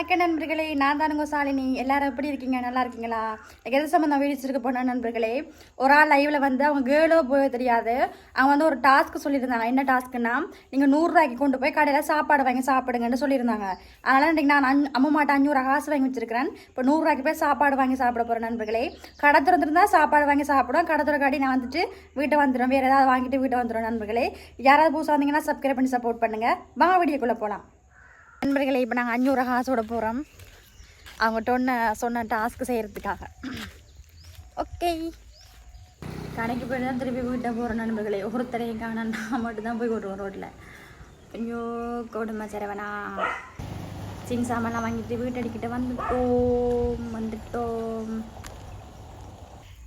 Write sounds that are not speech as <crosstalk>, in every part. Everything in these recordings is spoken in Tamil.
வணக்கம் நண்பர்களே நான் தானுங்க சாலினி. எல்லாரும் எப்படி இருக்கீங்க? நல்லா இருக்கீங்களா? எது சம்மந்தம் வீடியோஸ் இருக்க போன நண்பர்களே ஒரு ஆள் லைவ்ல வந்து அவங்க கேர்ளோ போய் தெரியாது. அவங்க வந்து ஒரு டாஸ்க் சொல்லியிருந்தாங்க. என்ன டாஸ்க்குன்னா நீங்கள் நூறுரூவாய்க்கு கொண்டு போய் கடையில் சாப்பாடு வாங்கி சாப்பிடுங்கன்னு சொல்லியிருந்தாங்க. அதனால் இன்றைக்கி நான் அஞ்சு அம்மா மாட்ட அஞ்சூறு காசு வாங்கி வச்சிருக்கிறேன். இப்போ நூறுரூவாய்க்கு போய் சாப்பாடு வாங்கி சாப்பிட போகிறேன் நண்பர்களே. கடை திறந்துருந்தா சாப்பாடு வாங்கி சாப்பிடும் கடை திறக்காடி நான் வந்துட்டு வீட்டை வந்துடும் வேறு ஏதாவது வாங்கிட்டு வீட்டை வந்துடும் நண்பர்களே. யாராவது புதுசாக வந்தீங்கன்னா சப்ஸ்கிரைப் பண்ணி சப்போர்ட் பண்ணுங்கள் வாங்க வீடியோக்குள்ளே போகலாம் நண்பர்களை இப்போ நாங்கள் அஞ்சூறு காசோட போகிறோம் அவங்க டொன்ன சொன்ன டாஸ்க் செய்கிறதுக்காக ஓகே கடைக்கு போய் தான் திருப்பி வீட்டை போகிற நண்பர்களே. ஒருத்தரையும் காண நான் மட்டும்தான் போய் வருவோம் ரோட்டில் ஐயோ கொடுமை சிறவனா சின் சாமான்லாம் வாங்கிட்டு வீட்டடிக்கிட்ட வந்துட்டோம் வந்துட்டோம்.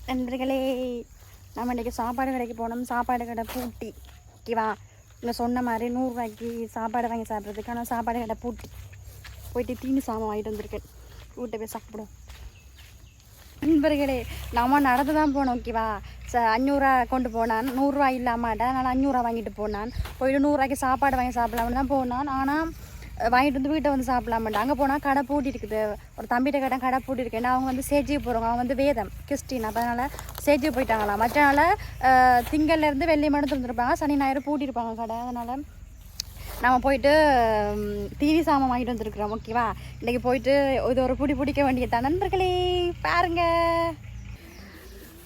நண்பர்களே நம்ம இன்றைக்கி சாப்பாடு கடைக்கு போனோம். சாப்பாடு கடை பூட்டி ஓகேவா இல்லை சொன்ன மாதிரி நூறுரூவாய்க்கு சாப்பாடு வாங்கி சாப்பிட்றதுக்கு. ஆனால் சாப்பாடு கடை பூட்டி போயிட்டு தீனி சாமான் வாங்கிட்டு வந்திருக்கேன். வீட்டை போய் சாப்பிடுவோம் நண்பர்களே நம்ம நடந்து தான் போனோம் ஓகேவா ச அஞ்சூறுரூவா கொண்டு போனான். நூறுரூவா இல்லாமாட்ட அதனால் அஞ்சூறுரூவா வாங்கிட்டு போனான். போயிட்டு நூறுரூவாய்க்கு சாப்பாடு வாங்கி சாப்பிடலாம்னு தான் போனான். ஆனால் வாங்கிட்டு வந்து வீட்டை வந்து சாப்பிடலாமாட்டா அங்கே போனால் கடை பூட்டி இருக்குது ஒரு தம்பிகிட்ட கடை கடை பூட்டி இருக்கு ஏன்னா அவங்க வந்து சேஜி போகிறவங்க அவங்க வந்து வேதம் கிறிஸ்டின். அப்போ அதனால் சேஜிக்கு போயிட்டாங்களாம். மற்ற நாள் திங்கள்லேருந்து வெள்ளி மட்டும் திறந்துருப்பாங்க. சனி ஞாயிறு பூட்டியிருப்பாங்க கடை. அதனால் நம்ம போயிட்டு தீனி சாமான் வாங்கிட்டு வந்துருக்குறோம். ஓகேவா? இன்றைக்கி போயிட்டு இது ஒரு பிடி பிடிக்க வேண்டியதுதான். நண்பர்களே பாருங்க.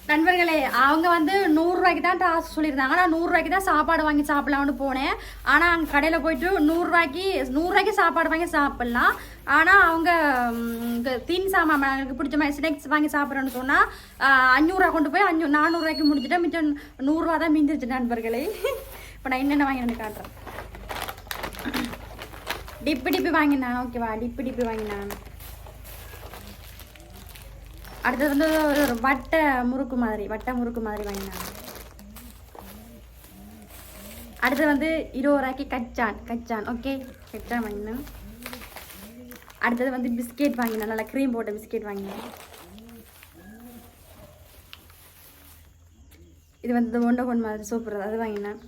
நண்பர்களே அவங்க வந்து நூறுரூவாய்க்கு தான் டாஸ் சொல்லியிருந்தாங்க. நான் நூறுரூவாய்க்கு தான் சாப்பாடு வாங்கி சாப்பிடலாம்னு போனேன். ஆனால் அங்கே கடையில் போயிட்டு நூறுரூவாய்க்கு நூறுரூவாய்க்கு சாப்பாடு வாங்கி சாப்பிட்லாம். ஆனால் அவங்க தீன் சாமான் எனக்கு பிடிச்ச மாதிரி ஸ்நாக்ஸ் வாங்கி சாப்பிட்றேன்னு சொன்னால் அஞ்சூறுரூவா கொண்டு போய் அஞ்சு நானூறுரூவாய்க்கு முடிச்சுட்டு மிச்சம் நூறுரூவா தான் மிஞ்சிருச்சு நண்பர்களே. <laughs> இப்போ நான் என்னென்ன வாங்கி காட்டுறேன். டிப்பு டிப்பு வாங்கினான். ஓகேவா? டிப்பு டிப்பு வாங்கினான். அடுத்தது வந்து ஒரு ஒரு வட்டை முறுக்கு மாதிரி வட்டை முறுக்கு மாதிரி வாங்கினாங்க. அடுத்தது வந்து இருபது ரூபாய்க்கு கச்சான் கச்சான் ஓகே கச்சான் வாங்கினேன் அடுத்தது வந்து பிஸ்கெட் வாங்கினேன் நல்லா க்ரீம் போட்ட பிஸ்கெட் வாங்கினேன் இது வந்து ஒண்டோ கொண்டு மாதிரி சூப்பர் அது வாங்கினேன்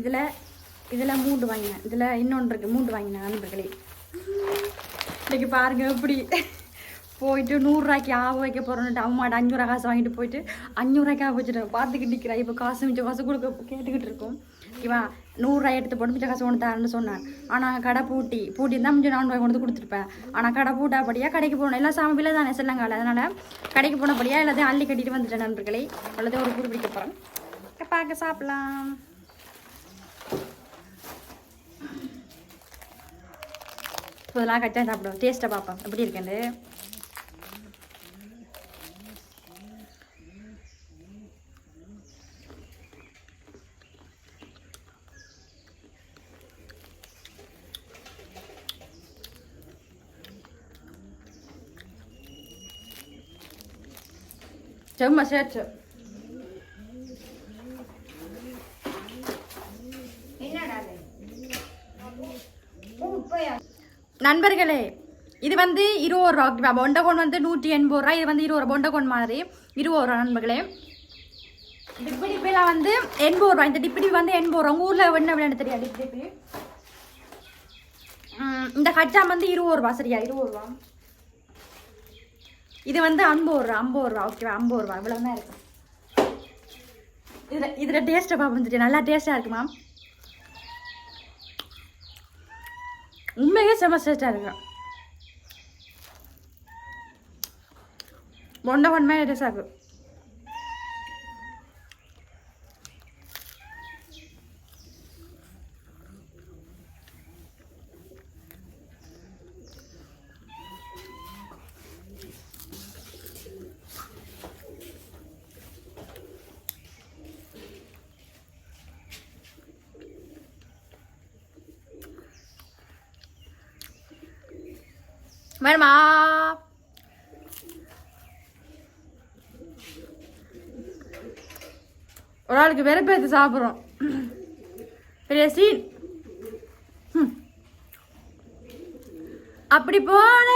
இதில் இதில் மூண்டு வாங்கினேன். இதில் இன்னொன்று இருக்குது மூண்டு வாங்கினேன் நண்பர்களே. இன்றைக்கி பாருங்க எப்படி. போயிட்டு நூறுரூவாய்க்கு ஆக வைக்க போகிறோன்ட்டு அம்மாட்ட அஞ்சூறுவா காசு வாங்கிட்டு போயிட்டு அஞ்சூறுவாய்க்கு ஆக வச்சுட்டு பார்த்துக்கிட்டு நிற்கிறா இப்போ காசு மிச்சம் காசு கொடுக்க கேட்டுக்கிட்டு இருக்கோம். இவா நூறுரூவா எடுத்து போட்டு மிச்சம் காசு ஒன்று தரேன்னு சொன்னான் ஆனால் கடை பூட்டி பூட்டி இருந்தால் மிச்சம் நானூறுவாய் கொண்டு வந்து கொடுத்துருப்பேன். ஆனால் கடை பூட்டாப்படியாக கடைக்கு போகணும். எல்லாம் சாமியில் பிள்ளை தானே செல்லங்கால அதனால் கடைக்கு போனபடியாக எல்லாத்தையும் அள்ளி கட்டிட்டு வந்துட்டேன் நண்பர்களே. எல்லாத்தையும் ஒரு குறிப்பிட்டு போகிறேன் பார்க்க சாப்பிடலாம். இதெல்லாம் கச்சா சாப்பிடுவோம் டேஸ்ட்டை பார்ப்போம் எப்படி இருக்குன்னு செம்ம சேர்த்து நண்பர்களே இது வந்து இருபது ரூபா பொண்டகோன் வந்து நூற்றி எண்பது ரூபா இது வந்து இருபது ரூபா பொண்டகோன் மாதிரி இருபது ரூபா நண்பர்களே. டிப்பிடிப்பிலாம் வந்து எண்பது ரூபா இந்த டிப்பிடி வந்து எண்பது ரூபா உங்கள் ஊரில் என்ன விளையாண்டு தெரியாது டிப்பி இந்த கச்சா வந்து இருபது ரூபா சரியா? இருபது ரூபா இது வந்து ஐம்பது ரூபா ஐம்பது ரூபா ஓகேவா ஐம்பது ரூபா இவ்வளோ தான் இருக்கும் இதில் இதில் டேஸ்ட்டை பார்ப்போம் நல்லா டேஸ்ட்டாக இருக்குமா உண்மையே செம டேஸ்ட்டாக இருக்கு பொண்டை பொண்மையாக ஒரு ஆளுக்கு வெறுப்பேற்று சாப்பிட்றோம் பெரிய சீன் அப்படி போன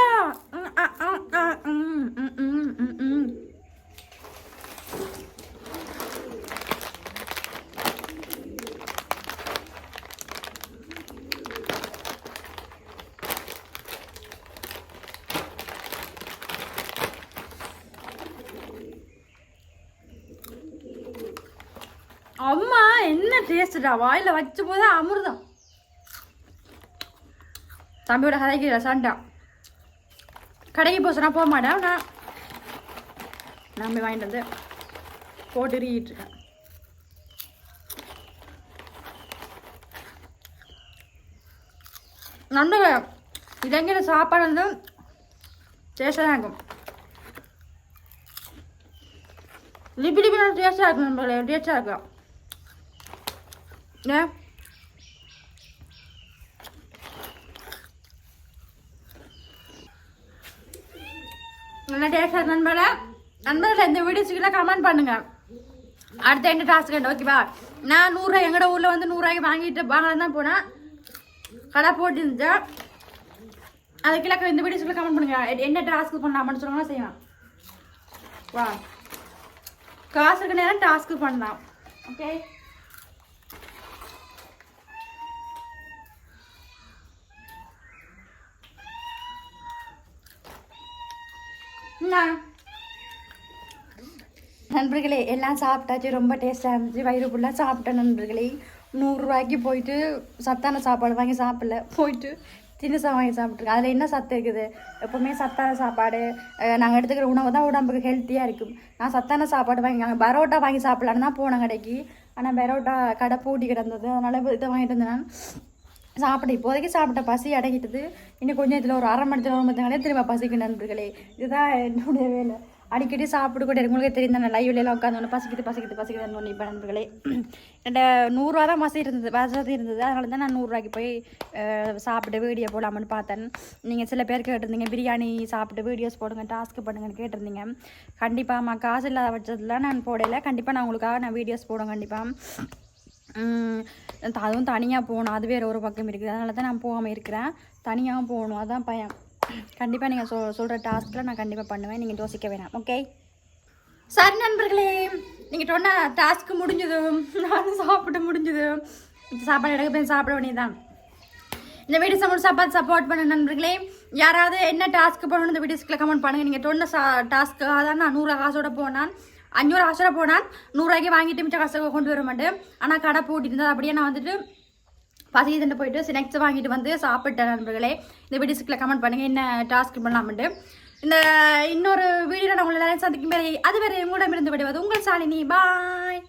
அம்மா என்ன டேஸ்டா வாயில வச்ச போது அமிர்தம். தம்பியோட கதைக்கு ரசாண்டா கடைக்கு போக சொன்னா போக மாட்டேன் நான் நம்பி வாங்கிட்டு வந்து போட்டு இருக்கேன். நண்பக இதங்கிற சாப்பாடு வந்து டேஸ்டாக தான் இருக்கும். லிபி லிபி டேஸ்டாக இருக்கும் நண்பர்களே டேஸ்டாக இருக்கும். Yeah. நல்லா டேஸ்டாக இருக்கு நண்பர்களே. நண்பர்களே இந்த வீடியோஸுக்குள்ள கமெண்ட் பண்ணுங்க. அடுத்த என்ன டாஸ்க் என்ன ஓகேவா நான் நூறுரூவா எங்களோட ஊரில் வந்து நூறுரூவாய்க்கு வாங்கிட்டு வாங்கலாம் தான் போனேன். கடை போட்டு இருந்துச்சு அதுக்குள்ள இந்த வீடியோஸ்க்குள்ள கமெண்ட் பண்ணுங்க. என்ன டாஸ்க் பண்ணலாம்னு சொல்லுங்க செய்யலாம் வா. காசுக்கு நேரம் டாஸ்க் பண்ணலாம். ஓகே நண்பர்களே எல்லாம் சாப்பிட்டாச்சு ரொம்ப டேஸ்டாக இருந்துச்சு. வயிறு ஃபுல்லாக சாப்பிட்டேன் நண்பர்களே. நூறுரூவாய்க்கு போயிட்டு சத்தான சாப்பாடு வாங்கி சாப்பிடல. போயிட்டு தினுசா வாங்கி சாப்பிட்ருக்கேன் அதில் என்ன சத்து இருக்குது? எப்போவுமே சத்தான சாப்பாடு. நாங்கள் எடுத்துக்கிற உணவு தான் உடம்புக்கு ஹெல்த்தியாக இருக்கும். நான் சத்தான சாப்பாடு வாங்கி நாங்கள் பரோட்டா வாங்கி சாப்பிட்லான்னு தான் போனேன் கடைக்கு. ஆனால் பரோட்டா கடை பூட்டி கிடந்தது. அதனால் இதை வாங்கிட்டு இருந்தேன் சாப்பிட இப்போதைக்கு சாப்பிட்ட பசி அடங்கிட்டது. இன்னும் கொஞ்சம் இதில் ஒரு அரை மணி நேரத்தில் ஒரு மணி திரும்ப பசிக்கு நண்பர்களே. இதுதான் என்னுடைய வேலை. அடிக்கடி சாப்பிட்டு கூட உங்களுக்கு தெரியும் நான் லைவ்ல எல்லாம் பசிக்கிட்டு பசிக்கிட்டு பசிக்கிட்டு ஒன்று இப்போ நண்பர்களே. என்னோட நூறுரூவா தான் மசி இருந்தது வசதி இருந்தது. அதனால தான் நான் நூறுரூவாய்க்கு போய் சாப்பிட்டு வீடியோ போடலாம்னு பார்த்தேன். நீங்கள் சில பேர் கேட்டிருந்தீங்க பிரியாணி சாப்பிட்டு வீடியோஸ் போடுங்க டாஸ்க் பண்ணுங்கன்னு கேட்டிருந்தீங்க. கண்டிப்பாக அம்மா காசு இல்லாத பட்சத்தில் நான் போடலை. கண்டிப்பாக நான் உங்களுக்காக நான் வீடியோஸ் போடுவேன் கண்டிப்பாக அதுவும் தனியாக போகணும். அது வேறு ஒரு பக்கம் இருக்குது. அதனால தான் நான் போகாமல் இருக்கிறேன். தனியாகவும் போகணும். அதுதான் பயம். கண்டிப்பாக நீங்கள் சொல் சொல்கிற டாஸ்கில் நான் கண்டிப்பாக பண்ணுவேன். நீங்கள் யோசிக்க வேணாம். ஓகே? சரி நண்பர்களே. நீங்கள் சொன்ன டாஸ்க்கு முடிஞ்சதும் நான் சாப்பிட்டு முடிஞ்சதும் சாப்பாடு எடுக்க போய் சாப்பிட வேண்டியதுதான். இந்த வீடியோ சப்போர்ட் சாப்பாடு சப்போர்ட் பண்ண நண்பர்களே. யாராவது என்ன டாஸ்க்கு பண்ணணும் இந்த வீடியோஸ்க்குள்ள கமெண்ட் பண்ணுங்கள் நீங்கள் சொன்ன சா டாஸ்க்கு அதான் நான் நூறு காசோட போனான். அஞ்சூறு காசோட போனால் நூறுரூவாய்க்கு வாங்கிட்டு மிச்சம் கஷ்டம் கொண்டு வர மாட்டேன் ஆனால் கடை போட்டிருந்தது அப்படியே நான் வந்துட்டு பசிக்கிட்டு போயிட்டு ஸ்நாக்ஸ் வாங்கிட்டு வந்து சாப்பிட்டேன் நண்பர்களே இந்த வீடியோஸ்க்குள்ள கமெண்ட் பண்ணுங்க என்ன டாஸ்க் பண்ணலாம்ட்டு இந்த இன்னொரு வீடியோ நான் உங்களை சந்திக்கும் பேரை அது வேறு உங்களிடமிருந்து விடுவது உங்கள் சாலினி பாய்